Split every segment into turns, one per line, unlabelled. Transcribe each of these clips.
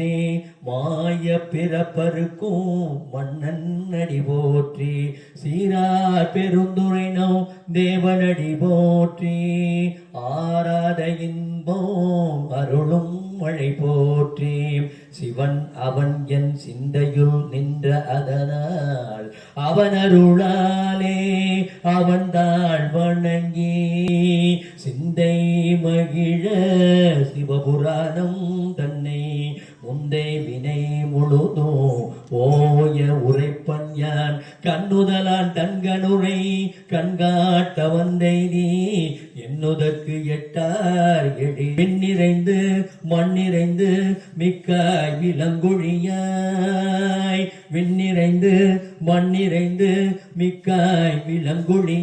போற்றி மாய பிறப்பருக்கும் மன்னன் அடி போற்றி. சீரார் பெருந்துரைனோ தேவனடி போற்றி. ஆராத இன்பம் அருளும் மழை போற்றி. சிவன் அவன் என் சிந்தையுள் நின்ற அதனால் அவன் அருளாலே அவன் தாழ் வணங்கி. சிந்தை மகிழ சிவபுராணம் தன்னை முந்தை வினை முழுதோ? ஓய உரைப்பன் யான்? கண்ணுதலான் தன்கணுரை கண்காட்ட வந்தை நீ. என்னுதற்கு எட்டார் எடி நிறைந்து மண்ணிறைந்து மிக்க விலங்குழியாய் விண்ணிறைந்து மண்ணிறைந்து மிக்காய் விலங்குழி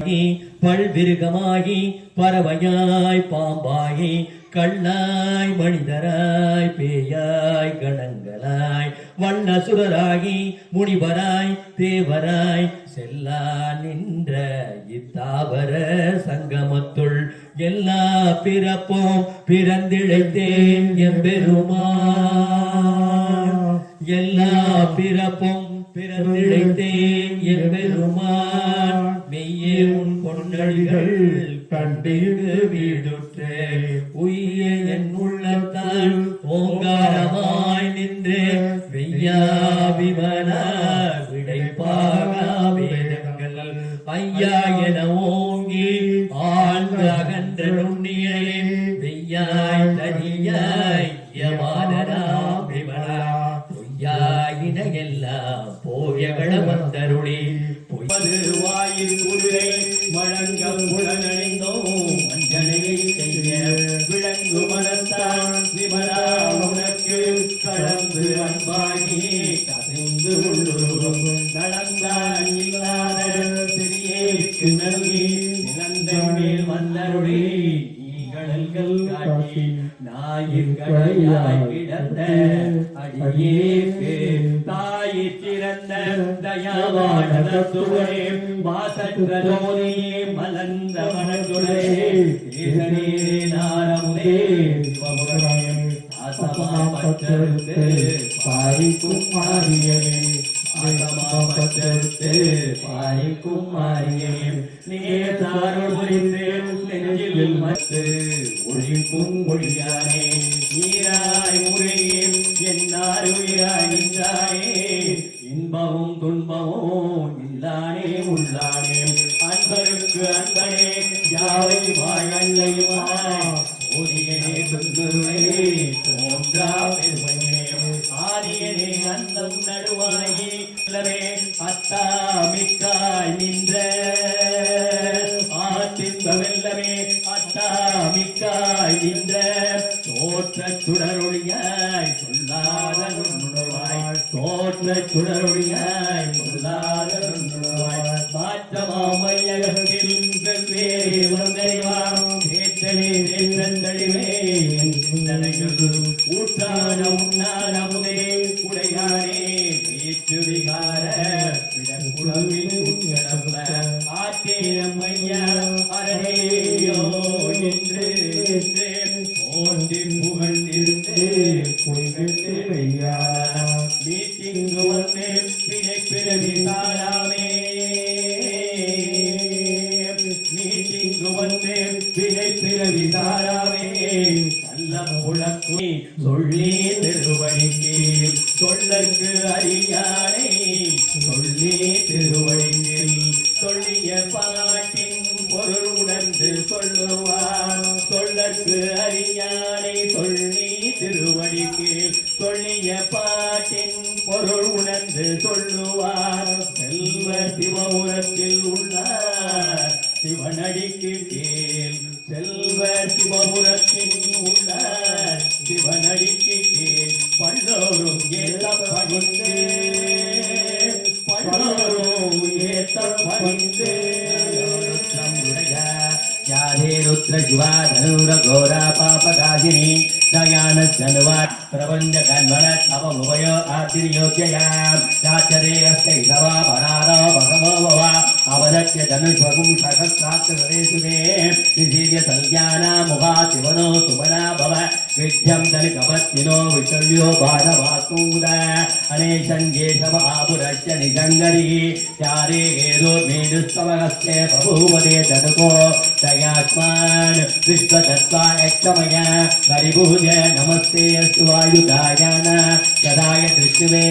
பல்விருகமாகி பறவையாய் பாம்பாகி கண்ணாய் மனிதராய் பேயாய் கணங்களாய் வண்ணசுரராகி முனிவராய் தேவராய் செல்லா நின்ற இத்தாவர சங்கமத்துள் எல்லா பிறப்பும் பிறந்திழைத்தேன் எம்பெருமா எல்லா பிறப்பும் பிறந்திழைத்தேன் எம்பெருமான். மெய்யே உன் பொன்னழிகள் கண்டிடு வீடுற்று உய்ய என் உள்ளத்தால் ஓங்காரமாய் நின்று வெய்யா நிலந்தன் மேல் வந்தருளி நீங்களல்கள் காட்டி நாயிற்கடையாய் கிடந்த அடியேற்கு தாயிற் சிறந்த தயாவான தத்துவனே வாசற்ற ஜோதியே மலர்ந்த சிவபுராணம் ஆசமா பற்றறுத்து இன்பமும் துன்பமும் இல்லானே உள்ளானே. அன்பருக்கு அன்பனே யாவை வாழல்லையுமாய் ஓதியனே துன்புருவே தோன்றா பெருமை. ஊற்றான உண்ணான முதே உடையானே விகார விடக்குழவின் உட்கடப்ப ஆத்தேரம் ஐயா அரேயோ திருவடியாரை சொல்லி திருவடிக்கு சொல்லிய பாட்டின் பொருள் உணர்ந்து சொல்லுவார். செல்வ சிவபுரத்தில் உள்ளார். சிவனடிக்கு கீழ் செல்வ சிவபுரத்தின் உள்ளார். சிவனடிக்கு கீழ் பல்லோரும் ஏத்த பணிந்து பல்லோரும் ஏத்த பணிந்து யாரே ருத்ர ஜுவாரூர கோராபா घोरा पापकाशिनी दयान धनुवा प्रपञ्च कन्मन तवमुभय आतिर्योग्यया चाचरे अस्ते सवा भरारो भगवो भव अवदत्य धनुष्वगुं सुने विधीर्य संज्ञाना मुखा शिवनो सुमना भव विद्यं दलितपत्निनो विचल्यो बालवासूद अनेशं जेशव निजङ्गरी। चारे हेदो मेडुस्तवगस्ते बभूवदे ददको दयात्मान् विश्वदत्त्वा यक्षमय। हरिभुज नमस्ते अस्तु वायुदायान। कदाय दृष्टिवे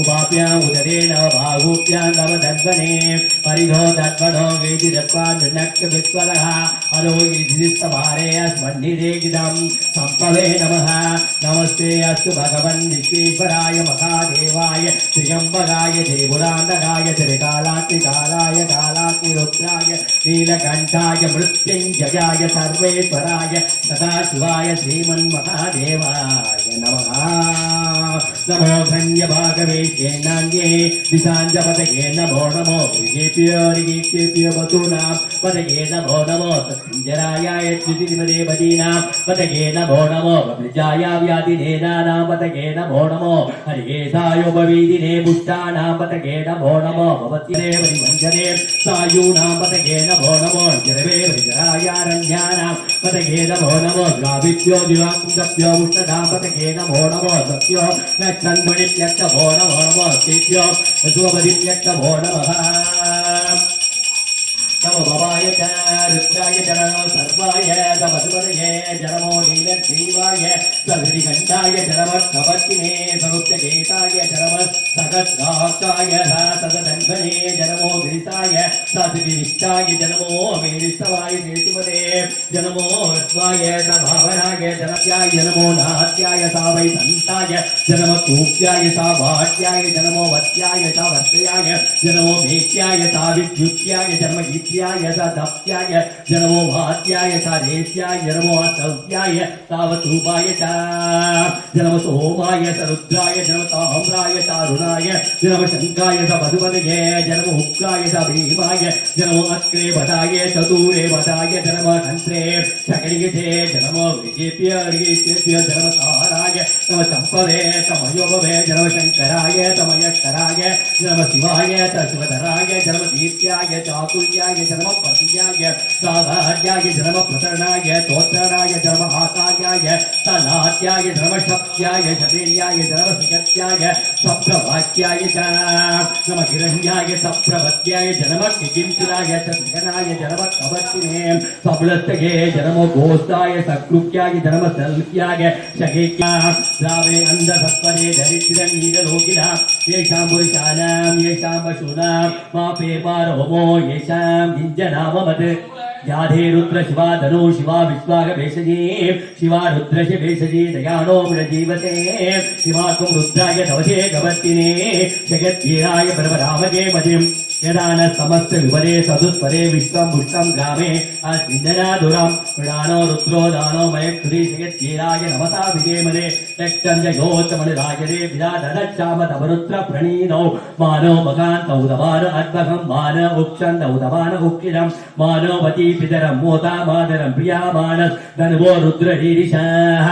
उपाप्या उदरेण बाहुभ्यां नव दद्वने परिधो दद्वनो वेदि दत्त्वा नृणक्वे విశ్వరః అరోగిధిస్తవారే అస్మన్నిరేగిదం సంపవే నమః నమస్తే అస్తు భగవన్ విశ్వేశ్వరాయ మహాదేవాయ త్రియంబగాయ దేవరాంధకాయ త్రికాలాతి కాలాయ కాలాతి రుద్రాయ నీలకంఠాయ మృత్యుంజయాయ సర్వేశ్వరాయ సదాశివాయ శ్రీమన్మహాదేవాయ నమః నమో ధన్య భాగవే కేనాన్యే దిశాంజపదగే నమో నమో విజేప్యోరిగీప్యోవతూనాం పదగే नमो नमो तस्मिञ्जरायाय द्वितिपदेवदीनां पदये नमो नमो वृजाय व्याधिनेनानां पदये नमो नमो हरिकेशायोपवीदिने पुष्टानां पदये नमो नमो भवत्यरे परिमञ्जने सायूनां पदये नमो नमो जरवे वृजरायारण्यानां पदये नमो नमो द्रावित्यो दिवाङ्गभ्यो उष्णदां पदये नमो नमो सत्यो न चन्मणित्यक्तभो नमो नमो तेभ्यो सुवपदित्यक्तभो नमः नमो भवाय च रुद्राय चरणो सर्वाय तमसुवर्ये जनमो नीलग्रीवाय सधृतिकण्ठाय चरमत्कपत्तिने समुच्चकेताय चरमत्सकत्काय सा सदधन्वने जनमो गिरिताय सतिविष्टाय जनमो मेरिस्तवाय सेतुमने जनमो विश्वाय सभावनाय जनप्याय जनमो नाहत्याय सा वै सन्ताय जनमतूप्याय सा भाट्याय जनमो वत्याय सा वर्षयाय जनमो मेत्याय सा विद्युत्याय जनमगीत्याय सा तप्याय जनवो वात्याय सारेत्याय जनवो तव्याय तावतूपाय च। जनम सोमाय सरुद्राय जनम ताम्राय तारुणाय जनम शङ्काय स मधुवनये जनम हुक्काय स भीमाय जनम अक्रे भदाय चतुरे भदाय जनम कन्त्रे शकलियते जनम विजेप्य जनम ताराय नम संपदे तम योगवे जनम शंकराय तमयकराय नम शिवाय त शिवधराय जनम दीप्याय चातुर्याय जनम पतियाय साधार्याय जनम प्रसरणाय तोत्रणाय जनम आकार्याय तनाद्याय जनम शक्त्याय शरीर्याय जनम सुगत्याय सप्रवाक्याय नम हिरण्याय सप्रभत्याय जनम किकिंचुराय चन्द्रगणाय जनम कवचिने सबलस्तगे जनम गोस्ताय सकृत्याय जनम सल्क्याय शगेक्या രാവേ അന്ധസത്വരെ ദരിദ്രനീകലോകില യേശാം പുരുഷാനാം യേശാം പശൂനാം മാപേ പാരോമോ യേശാം നിഞ്ജനാമവത് രാധേ രുദ്ര ശിവാ ധനോ ശിവാ വിശ്വാക ഭേഷജേ ശിവാ രുദ്രശ ഭേഷജേ ദയാണോ മൃജീവത്തെ ശിവാക്കും രുദ്രായ ധവശേ ഗവത്തിനേ ജഗത്വീരായ പരമരാമകേ മതിം यदा न समस्त विवरे सदुस्वरे विश्वं पुष्टं ग्रामे अस्मिन्दनाधुरं मृडानो रुद्रो दानो मयक्षुरी जगद्वीराय नमसा विजेमदे त्यक्तं जयोचमनुराजरे विदादनच्चाम तवरुद्र प्रणीनौ मानो मकान्तौ दमान अद्भगं मान उक्षन् दमान उक्किरं मानोवती पितरं मोता मातरं प्रियामानस् धन्वो रुद्ररीरिषः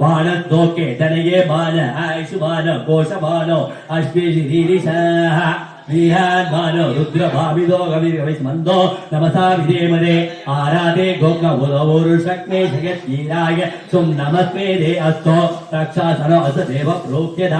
बाणद्लोके धनये बाण आयुषमान कोशमानो अश्विरीरिषः ಶ್ರೀಹಾನ್ಮಾನೋ ರುದ್ರ ಭಾವಿದೋ ಗವಿರ ವೈಸ್ಮಂದೋ ನಮಸಾ ವಿಧೇಮನೆ ಆರಾಧೆ ಗೋಕ ಉದವರು ಶಕ್ನೆ ಜಗತ್ತೀರಾಯ ಸುಮ್ ನಮಸ್ಮೇ ದೇ ಅಸ್ತೋ ರಕ್ಷಾಸನೋ ಅಸ ದೇವ ಪ್ರೋಕ್ಯದ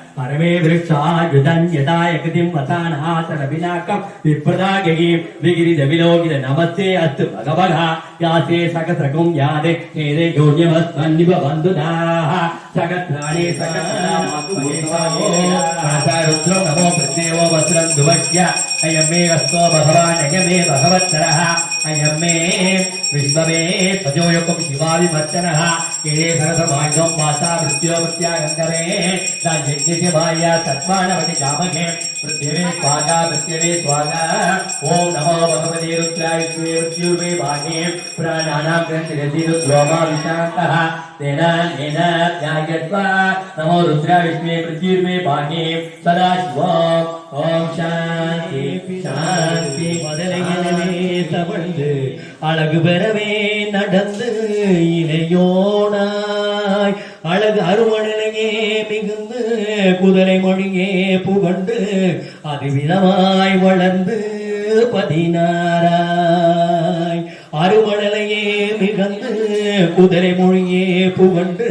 పరమే వృక్షాయుధన్యదాయకృతిం వసానాసరవిలాకం విప్రదాగయీం విగిరిదవిలోకిల నమస్తే అస్తు భగవగా యాసే సకసకం యాదే హేరే గౌణ్యమస్మన్నివ బంధునాః సగత్రాణే సగత్రామాకుమేవాసరుద్రో నమో ప్రత్యేవో వస్త్రం దువక్య అయమే వస్తో భగవాన్ అయమే భగవత్తరః అయమే విశ్వమే ప్రజోయకం
శివావిమర్చనః गिरीधरसमाजं वासा मृत्योमृत्यागन्तरे यज्ञस्य भार्या नमो भगवते रुद्राय त्वे मृत्युर्मे भागे प्राणानां नमो रुद्रा विष्णे पृथ्वीर्मे भागे सदा शिव। शांति शान्ति शान्ति
அழகு பெறவே நடந்து இலையோனாய் அழகு அருமணலையே மிகுந்து குதிரை மொழியே புகண்டு அதுவிதமாய் வளர்ந்து பதினாராய் அருமணலையே மிகந்து குதிரை மொழியே புகண்டு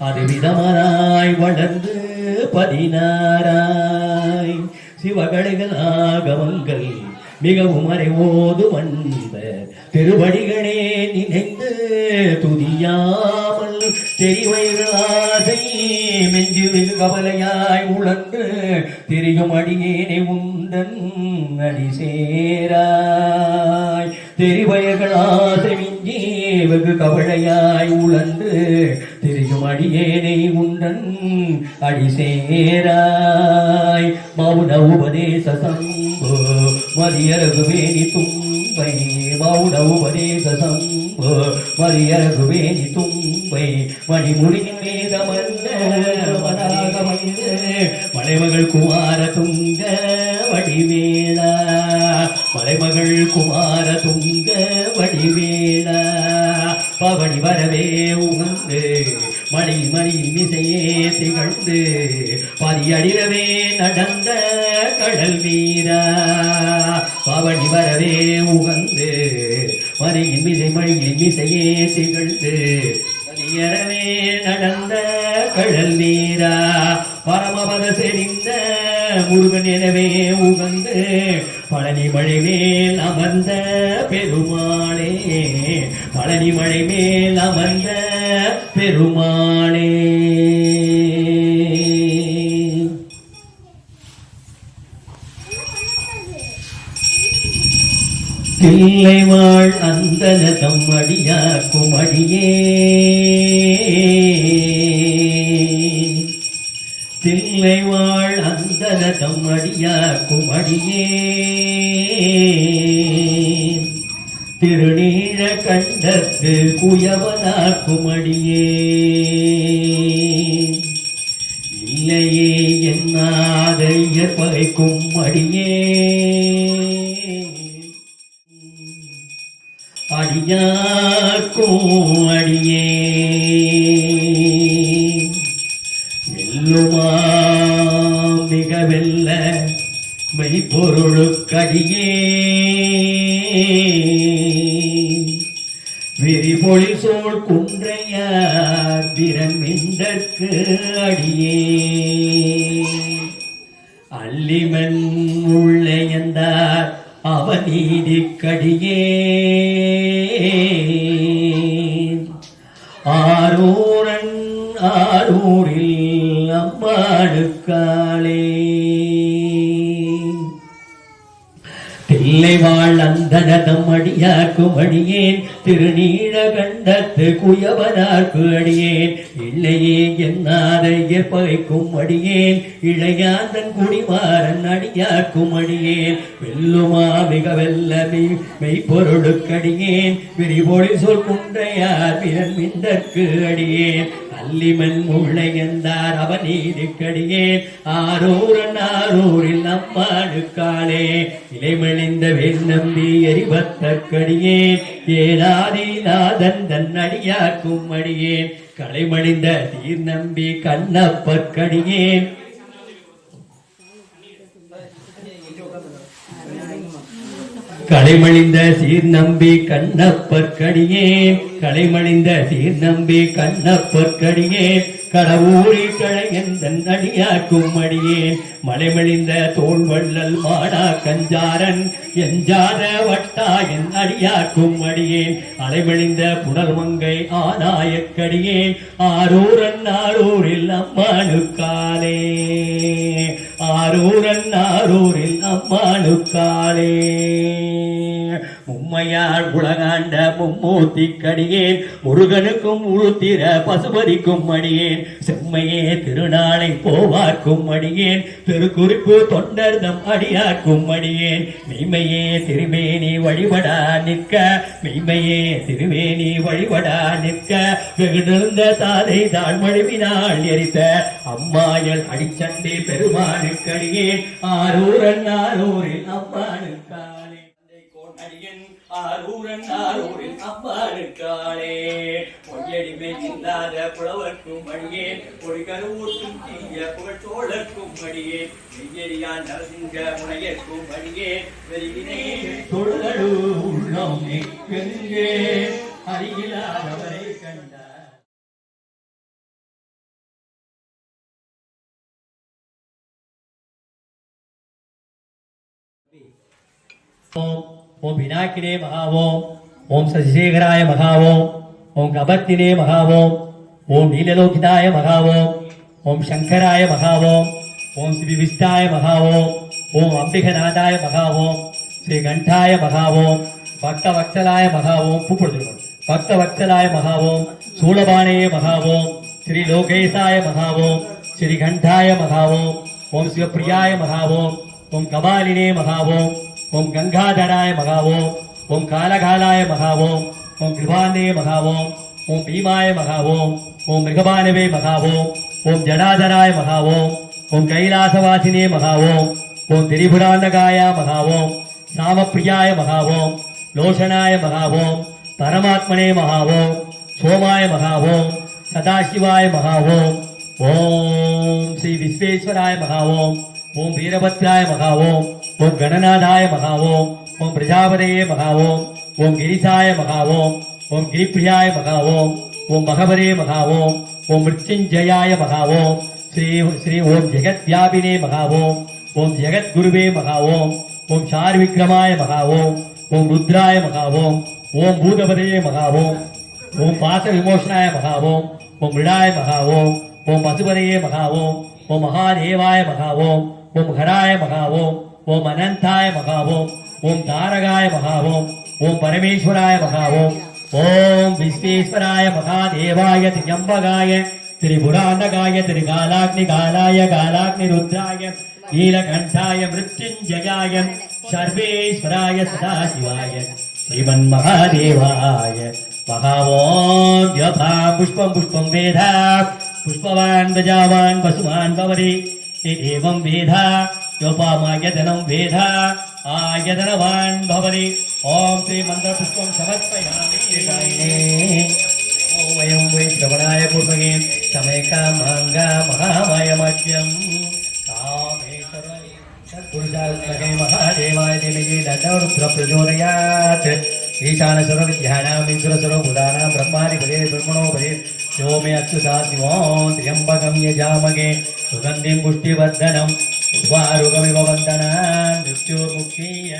அதுவிதமாய் வளர்ந்து பதினாராய் சிவகலைகள் ஆகமங்கள் மிகவும் அறிவோது வந்த திருவடிகளே நினைந்து துதியாமல் தெரிவைகளாதை மெஞ்சு கவலையாய் உழன்று தெரியும் அடியேனை உந்தன் அடி சேராய் தெரிவயர்களாசை மிஞ்சி வெகு கவலையாய் உழன்று திரியும் அடியேனை உண்டன் அடி சேராய் மௌன உபதேச சம்பு மதியரகுவேணி தும்பை. மௌன உபதேச சம்பு மதியரகுவேணி தும்பை. மணிமுடியின் மேதமல்ல மனாக வந்து மலைமகள் குமார துங்க வடிவேளா மலைமகள் குமார துங்க வடிவேளா பவனி வரவே உகந்து மணி மணி திகழ்ந்து பதியடிரவே நடந்த கடல் வீரா பவனி வரவே உகந்து மறியின் மிசை மணியின் மிசையே திகழ்ந்து பதியறவே நடந்த கடல் வீரா பரமபத செறிந்த முருகன் எனவே உகந்து பழனி மழை மேல் அமர்ந்த பெருமாளே. பழனி மழை மேல் அமர்ந்த பெருமாளே. தில்லை வாழ் அந்தன தம்மடியா குமடியே. தில்லை வாழ் அந்தன தம்மடியாக்கும் அடியே திருநீழ கண்டத்து குயவனாக்கும் அடியே இல்லையே என்னாத இயற்பகைக்கும் அடியே அடியாக்கும் அடியே பொருளுக்கடியே விரிபொழி சோழ் குன்றையார் பிரமிண்டற்கு அடியே அல்லிமன் உள்ளையந்தார் அவநீதிக்கடியே. வாழ் அடியார்க்கும் அடியேன். திருநீழ கண்டத்து குயவனார்க்கு அடியேன். இல்லையே என்னாத இயற்பகைக்கும் அடியேன். இளையாந்தன் குடிவாரன் அடியார்க்கும் அடியேன். வெல்லுமா மிக வெல்ல மெய் மெய்ப்பொருளுக்கடியேன் விரிபொழி சொல் குன்றையார் பிறன் மின்றற்கு அடியேன். அல்லிமன் முள்ளையந்தார் அவநீதிக்கடியேன் ஆரூரன் ஆரூரில் அம்மாடுக்காளே இலைமணிந்த வேல் நம்பி எரிபத்தக்கடியேன் ஏனாதிநாதன் தன் அடியாக்கும் அடியேன். கலைமணிந்த தீர் நம்பி கண்ணப்பக்கடியேன் கலைமழிந்த சீர் நம்பி கண்ணப்பற்கடியே கலைமழிந்த சீர் நம்பி கண்ணப்பற்கடியே கடவுரி கழையந்தன் அடியாக்கும் அடியே? மலைமணிந்த தோல் வள்ளல் மாடா கஞ்சாரன் எஞ்சாத வட்டா என் அடியாக்கும் அடியேன் அலைமணிந்த புனல் மங்கை ஆனாயக்கடியேன் ஆரூரன் ஆரூரில் அம்மானுக்காலே. ஆரூரன் ஆரூரில் அம்மானுக்காலே. மும்ம உலகாண்ட மும்மூர்த்தி கடியேன் முருகனுக்கும் உருத்திர பசுபதிக்கும் அடியேன். செம்மையே திருநாளை போவார்க்கும் அடியேன். திருக்குறிப்பு தொண்டர்தம் அடியார்க்கும் அடியேன். மெய்மையே திருமேனி வழிபடா நிற்க மெய்மையே திருமேனி வழிபடா நிற்க. வெகு நிறந்த தாதை தாழ் மழுவினால் எரித்த அம்மாயல் அடிச்சண்டே பெருமானுக்கடியேன். ஆரூரன் ஆரூரில் அம்மானுக்காளே கோட்டடியன் ஆரூரன் ஆரூரில் காளே பொய்யடிமை இல்லாத புலவர்க்கும் மடியே ஒரு கருவூட்டும் தீய புகழ்ச்சோழர்க்கும் மடியே மெய்யடியான் நரசிங்க முனையர்க்கும் மடியே வெறிவினை தொழுதடு உள்ளம் எங்கெங்கே? அருகிலாதவரை கண்டார். ஓம் ओम विनाकिने महावो ओम शशिशेखराय महावो ओम गभक्तिने महावो ओम नीललोकिताय महावो ओम शंकराय महावो ओम श्री विष्टाय महावो ओम अंबिकनाथाय महावो श्री घंटाय महावो भक्तवत्सलाय महावो पुपुड़ो भक्तवत्सलाय महावो शूलबाणये महावो श्री लोकेशाय महावो श्री घंटाय महावो ओम शिवप्रियाय महावो ओम कबालिने महावो ओम गंगाधराय महावोम ओम कालघालाय महावोम ओम कृपाने महावोम ओम भीमाय महावोम ओम मृगभानवे महावोम ओम जडाधराय महावोम ओम कैलासवासिने महावोम ओम त्रिभुरानगाय महावोम रामप्रियाय महावोम लोशनाय महावोम परमात्मने महावोम सोमाय महावोम सदाशिवाय महावोम ओम श्री विश्वेश्वराय महावोम ओम वीरभद्राय महावोम ஓம் கணநாதாய மகாவோம் ஓம் பிரஜாபதயே மகாவோம் ஓம் கிரிசாய மகாவோம் ஓம் கிரிப்பிரியாய மகாவோம் ஓம் மகவரே மகாவோம் ஓம் மிருத்யுஞ்சயாய மகாவோம் ஸ்ரீ ஸ்ரீ ஓம் ஜெகத்வியாபினே மகாவோம் ஓம் ஜெகத்குருவே மகாவோம் ஓம் சார்விக்ரமாய மகாவோம் ஓம் ருத்ராய மகாவோம் ஓம் பூதபதயே மகாவோம் ஓம் பாச விமோசனாய மகாவோம் ஓம் விடாய மகாவோம் ஓம் பசுபதையே மகாவோம் ஓம் மகாதேவாய மகாவோம் ஓம் ஹராய மகாவோம் ஓம் அனந்தாய மகாவோம் ஓம் தாரகாய மகாவோம் ஓம் பரமேஸ்வராய மகாவோம் ஓம் விஸ்வேஸ்வராய மகாதேவாய திரியம்பகாய திரிபுராண்டகாய திரிகாலாக்னி காலாய காலாக்னி ருத்ராய நீலகண்டாய மிருத்யுஞ்சயாய சர்வேஸ்வராய சதாசிவாய श्रीमन्महादेवाय महावों व्यथा पुष्पं पुष्पं वेद पुष्पवान् गजावान् वसुमान् भवति एवं वेद योपामायतनं वेद आयतनवान् भवति ॐ श्रीमन्त्रपुष्पं समर्पयामि वयं वै श्रवणाय महादेवाय देवये दण्डवरुद्र प्रचोदयात् ईशान सर्वविद्यानाम् इन्द्रसर्वभूतानां ब्रह्मादिपदे ब्रह्मणोपदे यो मे अच्युता शिवो त्र्यम्बकं यजामगे सुगन्धिं पुष्टिवर्धनम्। उर्वारुगमिव वन्दनान् मृत्युर्मुक्षीय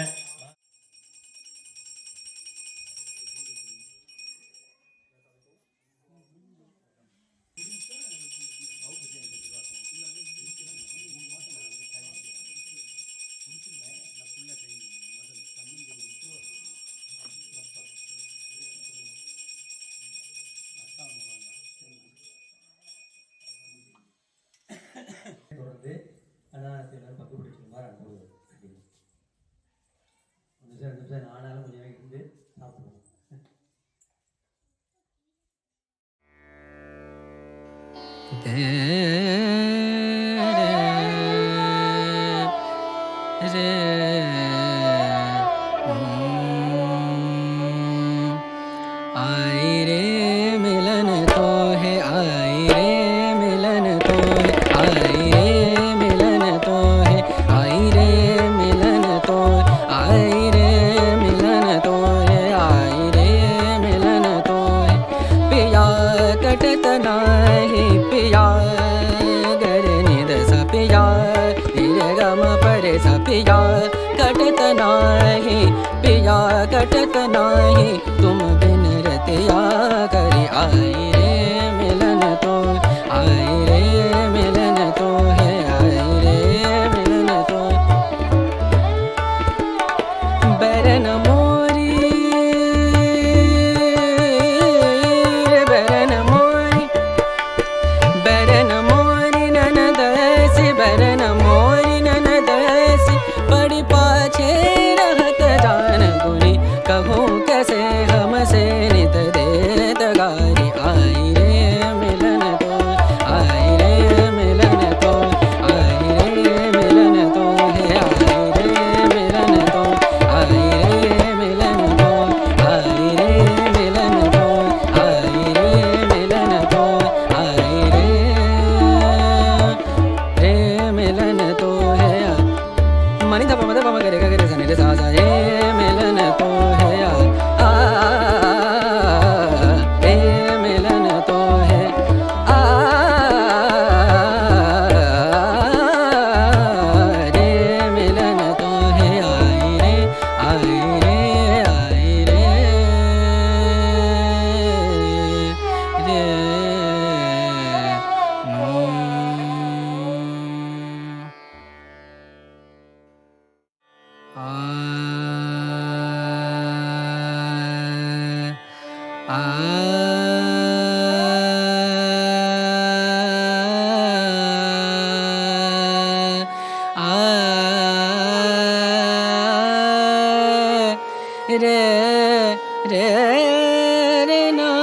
the कटत नाही तुम बिन रतिया करे आई re re re na